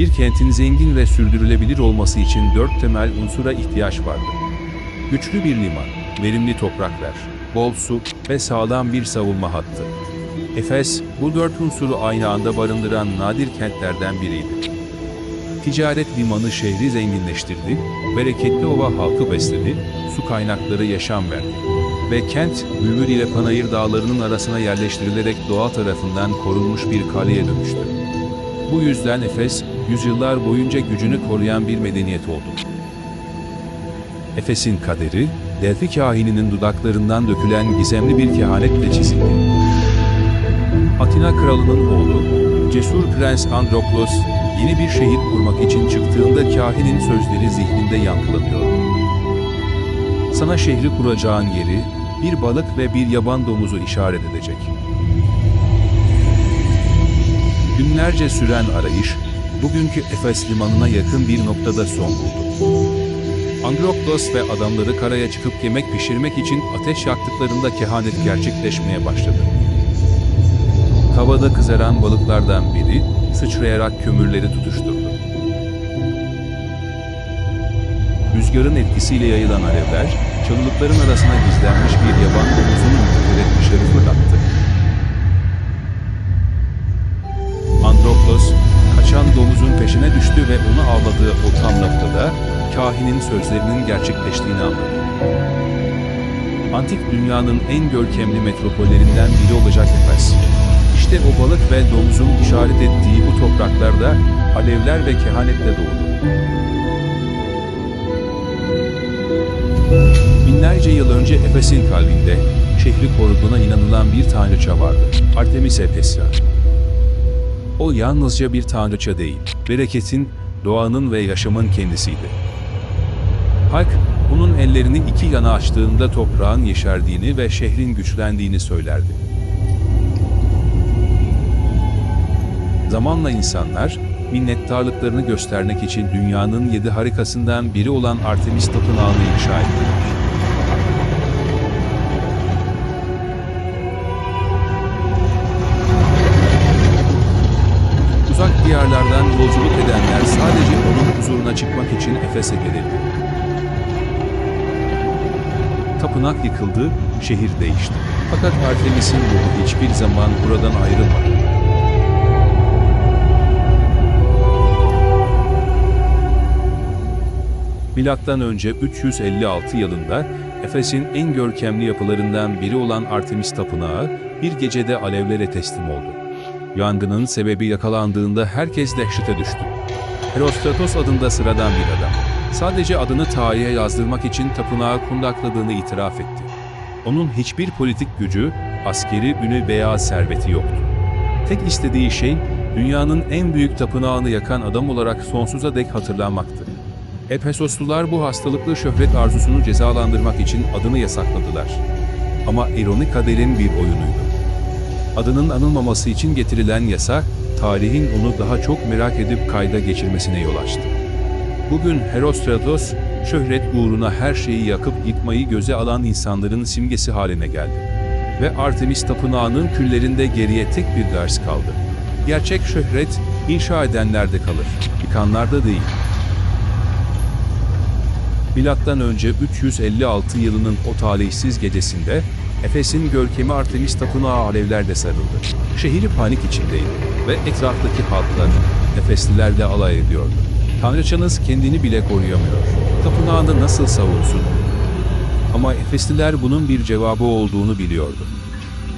Bir kentin zengin ve sürdürülebilir olması için dört temel unsura ihtiyaç vardı. Güçlü bir liman, verimli topraklar, bol su ve sağlam bir savunma hattı. Efes, bu dört unsuru aynı anda barındıran nadir kentlerden biriydi. Ticaret limanı şehri zenginleştirdi, bereketli ova halkı besledi, su kaynakları yaşam verdi. Ve kent, Gümür ile Panayır dağlarının arasına yerleştirilerek doğa tarafından korunmuş bir kaleye dönüştü. Bu yüzden Efes, yüzyıllar boyunca gücünü koruyan bir medeniyet oldu. Efes'in kaderi, Delphi kahininin dudaklarından dökülen gizemli bir kehanetle çizildi. Atina kralının oğlu, cesur prens Androklos, yeni bir şehir kurmak için çıktığında kahinin sözleri zihninde yankılanıyordu. Sana şehri kuracağın yeri, bir balık ve bir yaban domuzu işaret edecek. Günlerce süren arayış, bugünkü Efes limanına yakın bir noktada son buldu. Androklos ve adamları karaya çıkıp yemek pişirmek için ateş yaktıklarında kehanet gerçekleşmeye başladı. Havada kızaran balıklardan biri sıçrayarak kömürleri tutuşturdu. Rüzgarın etkisiyle yayılan alevler, çalılıkların arasına gizlenmiş bir yaban domuzunu ürpererek dışarı fırlattı. Düştü ve onu avladığı o tam noktada, kahinin sözlerinin gerçekleştiğini anladı. Antik dünyanın en görkemli metropollerinden biri olacak Efes. İşte o balık ve domuzun işaret ettiği bu topraklarda alevler ve kehanetle doğdu. Binlerce yıl önce Efes'in kalbinde şehri koruduğuna inanılan bir tanrıça vardı. Artemis Efesya. O yalnızca bir tanrıça değil, bereketin, doğanın ve yaşamın kendisiydi. Halk, onun ellerini iki yana açtığında toprağın yeşerdiğini ve şehrin güçlendiğini söylerdi. Zamanla insanlar, minnettarlıklarını göstermek için dünyanın yedi harikasından biri olan Artemis Tapınağı'nı inşa ettiler. Diyarlardan yolculuk edenler sadece onun huzuruna çıkmak için Efes'e gelirdi. Tapınak yıkıldı, şehir değişti. Fakat Artemis'in ruhu hiçbir zaman buradan ayrılmadı. Milattan önce 356 yılında Efes'in en görkemli yapılarından biri olan Artemis Tapınağı bir gecede alevlere teslim oldu. Yangının sebebi yakalandığında herkes dehşete düştü. Herostratos adında sıradan bir adam. Sadece adını tarihe yazdırmak için tapınağı kundakladığını itiraf etti. Onun hiçbir politik gücü, askeri ünü veya serveti yoktu. Tek istediği şey, dünyanın en büyük tapınağını yakan adam olarak sonsuza dek hatırlanmaktı. Efesoslular bu hastalıklı şöhret arzusunu cezalandırmak için adını yasakladılar. Ama ironik kaderin bir oyunuydu. Adının anılmaması için getirilen yasa, tarihin onu daha çok merak edip kayda geçirmesine yol açtı. Bugün Herostratos, şöhret uğruna her şeyi yakıp yıkmayı göze alan insanların simgesi haline geldi. Ve Artemis Tapınağı'nın küllerinde geriye tek bir ders kaldı. Gerçek şöhret, inşa edenlerde kalır, yıkanlarda değil. Milattan önce 356 yılının o talihsiz gecesinde Efes'in görkemi Artemis Tapınağı alevlerle sarıldı. Şehri panik içindeydi ve etraftaki halklar Efeslilerle alay ediyordu. Tanrıçanız kendini bile koruyamıyor. Tapınağını nasıl savunsun? Ama Efesliler bunun bir cevabı olduğunu biliyordu.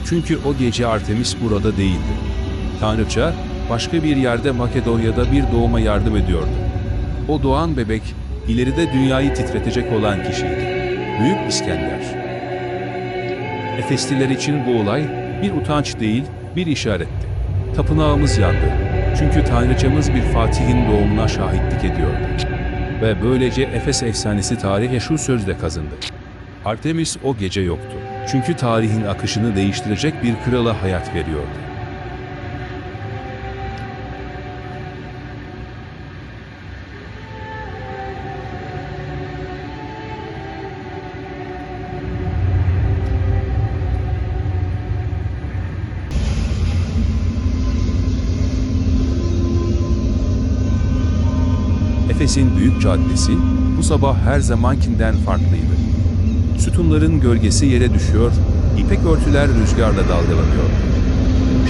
Çünkü o gece Artemis burada değildi. Tanrıça başka bir yerde Makedonya'da bir doğuma yardım ediyordu. O doğan bebek ileride dünyayı titretecek olan kişiydi. Büyük İskender. Efesliler için bu olay bir utanç değil, bir işaretti. Tapınağımız yandı. Çünkü Tanrıçamız bir Fatih'in doğumuna şahitlik ediyordu. Ve böylece Efes efsanesi tarihe şu sözle kazındı. Artemis o gece yoktu. Çünkü tarihin akışını değiştirecek bir krala hayat veriyordu. Efes'in büyük caddesi bu sabah her zamankinden farklıydı. Sütunların gölgesi yere düşüyor, ipek örtüler rüzgarla dalgalanıyor.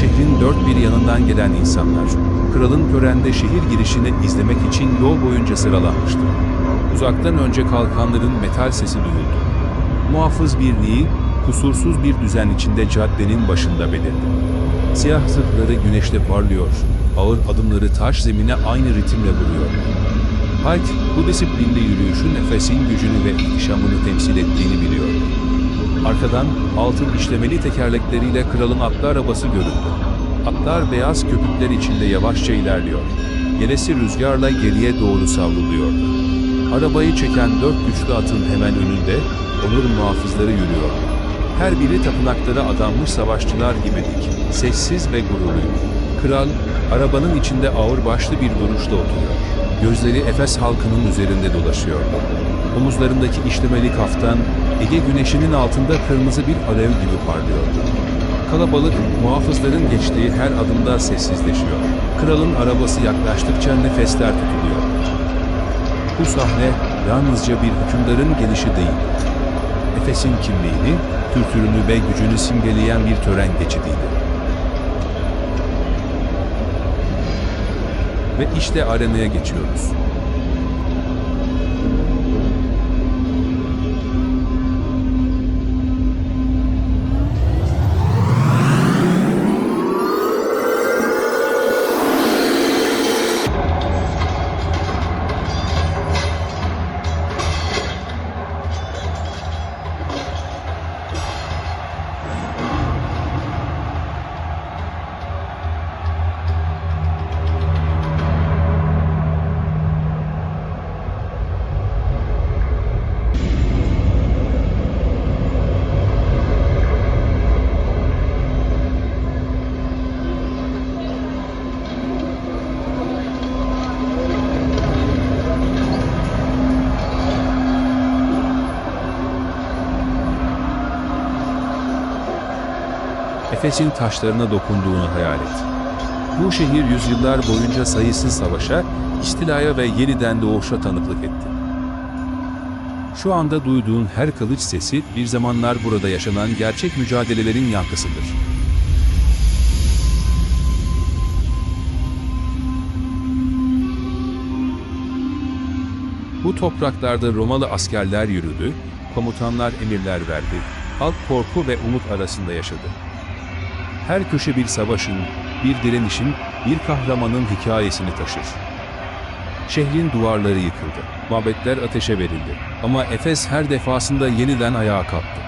Şehrin dört bir yanından gelen insanlar, kralın törende şehir girişini izlemek için yol boyunca sıralanmıştı. Uzaktan önce kalkanların metal sesi duyuldu. Muhafız birliği, kusursuz bir düzen içinde caddenin başında belirdi. Siyah zırhları güneşte parlıyor, ağır adımları taş zemine aynı ritimle vuruyor. Hayt, bu disiplinli yürüyüşün nefesin gücünü ve ihtişamını temsil ettiğini biliyordu. Arkadan altın işlemeli tekerlekleriyle kralın atlı arabası göründü. Atlar beyaz köpükler içinde yavaşça ilerliyor. Yelesi rüzgarla geriye doğru savruluyordu. Arabayı çeken dört güçlü atın hemen önünde onur muhafızları yürüyordu. Her biri tapınaklara adanmış savaşçılar gibi dik, sessiz ve gururluydu. Kral, arabanın içinde ağır başlı bir duruşta oturuyor. Gözleri Efes halkının üzerinde dolaşıyordu. Omuzlarındaki işlemeli kaftan, Ege güneşinin altında kırmızı bir alev gibi parlıyordu. Kalabalık, muhafızların geçtiği her adımda sessizleşiyor. Kralın arabası yaklaştıkça nefesler tutuluyor. Bu sahne yalnızca bir hükümdarın gelişi değil. Efes'in kimliğini, kültürünü ve gücünü simgeleyen bir tören geçidiydi. Ve işte arenaya geçiyoruz. Efes'in taşlarına dokunduğunu hayal et. Bu şehir yüzyıllar boyunca sayısız savaşa, istilaya ve yeniden doğuşa tanıklık etti. Şu anda duyduğun her kılıç sesi bir zamanlar burada yaşanan gerçek mücadelelerin yankısıdır. Bu topraklarda Romalı askerler yürüdü, komutanlar emirler verdi, halk korku ve umut arasında yaşadı. Her köşe bir savaşın, bir direnişin, bir kahramanın hikayesini taşır. Şehrin duvarları yıkıldı, mabetler ateşe verildi ama Efes her defasında yeniden ayağa kalktı.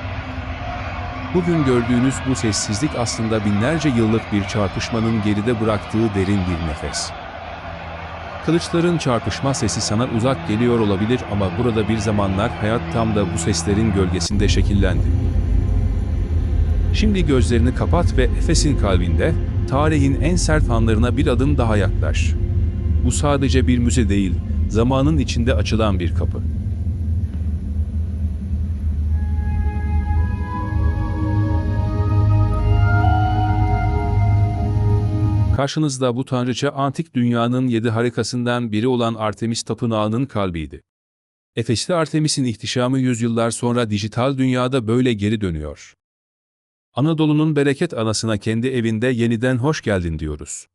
Bugün gördüğünüz bu sessizlik aslında binlerce yıllık bir çarpışmanın geride bıraktığı derin bir nefes. Kılıçların çarpışma sesi sana uzak geliyor olabilir ama burada bir zamanlar hayat tam da bu seslerin gölgesinde şekillendi. Şimdi gözlerini kapat ve Efes'in kalbinde tarihin en sert anlarına bir adım daha yaklaş. Bu sadece bir müze değil, zamanın içinde açılan bir kapı. Karşınızda bu tanrıça antik dünyanın yedi harikasından biri olan Artemis Tapınağı'nın kalbiydi. Efesli Artemis'in ihtişamı yüzyıllar sonra dijital dünyada böyle geri dönüyor. Anadolu'nun bereket anasına kendi evinde yeniden hoş geldin diyoruz.